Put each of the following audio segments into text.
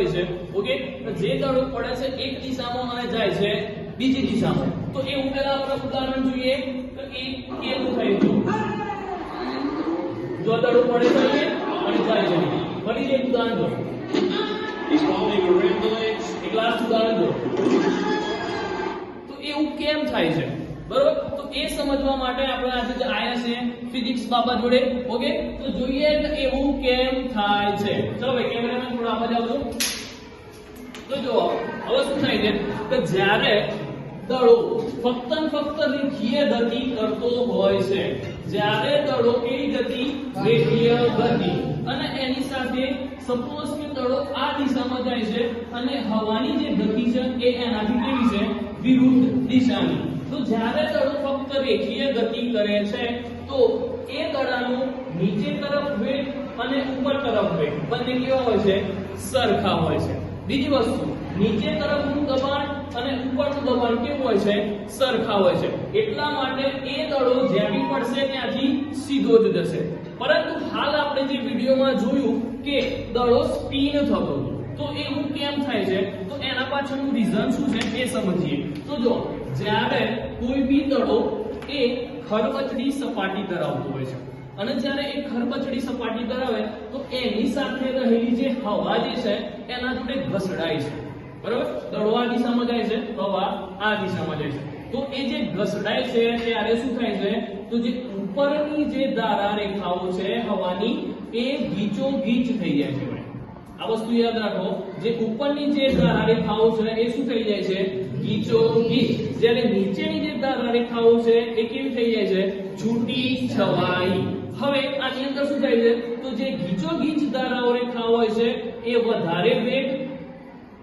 હોય છે ઓકે જે દડો પડે છે, એક દિશામાં અને જાય છે, બીજી દિશામાં. તો એ પહેલા આપણે ઉદાહરણ જોઈએ, તો એ કેવું થાય જો દડો પડે છે અને જાય છે ફરી એક ઉદાહરણ જો He's holding the legs. એક લાસ્ટ ઉદાહરણ જો તો એવું કેમ થાય છે. બરોબર? તો એ સમજવા માટે આપણે આજે આયા છે ફિઝિક્સ બાબા જોડે ઓકે તો જોઈએ કે એવું કેમ થાય છે? ચલો ભાઈ કેમેરામેન થોડા આવાજ આવજો તો. જો હવે શું થાય છે? કે જ્યારે દળો ફક્ત ફક્ત રેખીય ગતિ કરતો હોય છે, જ્યારે દળો કેવી ગતિ, રેખીય ગતિ. અને એની સાથે સપોઝ કે દળો આ દિશામાં જાય છે, અને હવાની જે ગતિ છે એ એનાથી કેવી છે? વિરુદ્ધ દિશાની. તો જ્યારે દળો ફક્ત રેખીય ગતિ કરે છે, તો એ દડાનું નીચે તરફ વેગ અને ઉપર તરફ વેગ, બંને કેવા હોય છે? સરખા હોય છે. બીજી વસ્તુ, નીચે તરફનું દબાણ અને ઉપરનું દબાણ કેવું હોય છે? સરખા હોય છે. એટલા માટે એ દડો જ્યાં બી પડશે ત્યાંથી સીધો જ જશે. પરંતુ હાલ આપણે જે વિડીયોમાં જોયું કે દડો સ્પિન થતો હતો. છે, તો એના પાછળનું રીઝન શું છે એ સમજીએ. તો જો, જ્યારે કોઈ બી દડો એ ખરબચડી સપાટી ધરાવતો હોય છે, અને જ્યારે એ ખરબચડી સપાટી ધરાવે, તો એની સાથે રહેલી જે હવા જે છે, એના જોડે ઘસડાય છે. બરાબર? દડો આ દિશામાં જાય છે, હવા આ દિશામાં જાય છે. તો એ જે ઘસડાય છે, ત્યારે શું થાય છે? તો જે ઉપરની જે ધારા રેખાઓ છે, હવાની, એ ગીચો ગીચ થઈ જાય છે. આ વસ્તુ યાદ રાખો, જે ઉપરની જે ધારા રેખાઓ છે એ શું થઈ જાય છે? ગીચો જ્યારે નીચેની જે ધારા રેખાઓ છે એ કેવી થઈ જાય છે? છૂટી છવાઈ. હવે આની અંદર શું થાય છે? તો જે ગીચો ગીચ ધારાઓ રેખાઓ હોય છે એ વધારે વેગ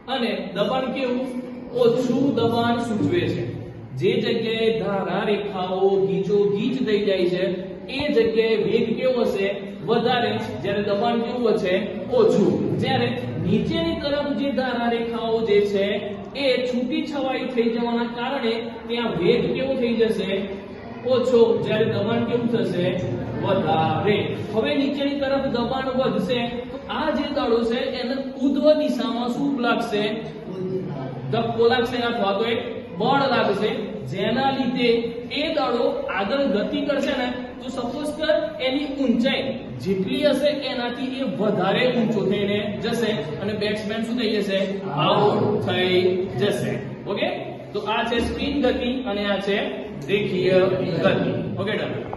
અને દબાણ કેવું? ઓછું દબાણ સૂચવે છે. જે જગ્યાએ ધારા રેખાઓ ગીચો ગીચ થઈ જાય છે, એ જગ્યાએ વેગ કેવો હશે? વધારે જ્યારે દબાણ કેવું હશે? ઓછું. જ્યારે નીચેની તરફ જે ધારા રેખાઓ જે છે, એ છૂટી છવાઈ થઈ જવાના કારણે ત્યાં વેગ કેવો થઈ જશે? ઓછો. જ્યારે દબાણ કેવું થશે? વધારે. હવે નીચેની તરફ દબાણ વધશે, તો આ જે દળો છે, એને ઉધ્વ દિશામાં શું લાગશે? ધક્કો લાગશે. અથવા તો એક બળ લાગશે, જેના લીધે એ દડો આગળ ગતિ કરશે ને, તો સપોઝ કર એની ઊંચાઈ જેટલી હશે એનાથી એ વધારે ઊંચો થઈને જશે અને બેટ્સમેન શું થઈ જશે? આઉટ થઈ જશે. ઓકે તો આ છે સ્પિન ગતિ અને આ છે રેખીય ગતિ. Okay done